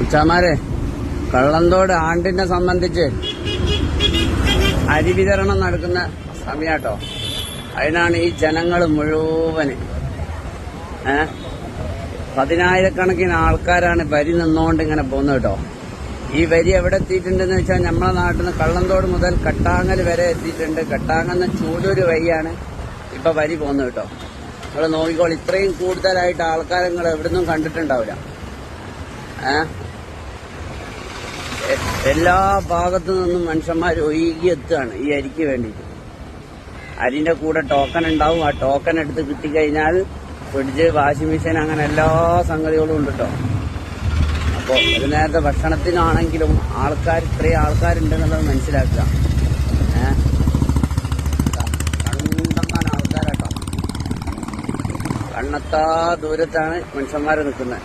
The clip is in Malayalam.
ഉച്ചാമാരെ കള്ളന്തോട് ആണ്ടിനെ സംബന്ധിച്ച് അരി വിതരണം നടക്കുന്ന സമയാട്ടോ. അതിനാണ് ഈ ജനങ്ങൾ മുഴുവൻ ഏ? പതിനായിരക്കണക്കിന് ആൾക്കാരാണ് വരി നിന്നുകൊണ്ട് ഇങ്ങനെ പോകുന്നത് കേട്ടോ. ഈ വരി എവിടെ എത്തിയിട്ടുണ്ടെന്ന് വെച്ചാൽ നമ്മളെ നാട്ടിൽ നിന്ന് കള്ളന്തോട് മുതൽ കട്ടാങ്ങൽ വരെ എത്തിയിട്ടുണ്ട്. കട്ടാങ്ങന്ന് ചൂടൂര് വഴിയാണ് ഇപ്പൊ വരി പോകുന്നത് കേട്ടോ. നിങ്ങൾ നോക്കിക്കോളൂ ഇത്രയും കൂടുതലായിട്ട് ആൾക്കാരെ നിങ്ങൾ എവിടുന്നും കണ്ടിട്ടുണ്ടാവില്ല. ഏ? എ- എല്ലാ ഭാഗത്തു നിന്നും മനുഷ്യന്മാർ ഒഴുകി എത്തുകയാണ് ഈ അരിക്ക് വേണ്ടിയിട്ട്. അരിന്റെ കൂടെ ടോക്കൺ ഉണ്ടാവും. ആ ടോക്കൺ എടുത്ത് കിട്ടിക്കഴിഞ്ഞാൽ ഫ്രിഡ്ജ് വാഷിംഗ് മെഷീൻ അങ്ങനെ എല്ലാ സംഗതികളും ഉണ്ട് കേട്ടോ അപ്പോൾ ഒരു നേരത്തെ ഭക്ഷണത്തിനാണെങ്കിലും ആൾക്കാർ ഇത്രയും ആൾക്കാരുണ്ടെന്നുള്ളത് മനസ്സിലാക്കുക. ഏഹ് ആൾക്കാരാട്ടോ. കണ്ണെത്താ ദൂരത്താണ് മനുഷ്യന്മാർ നിൽക്കുന്നത്.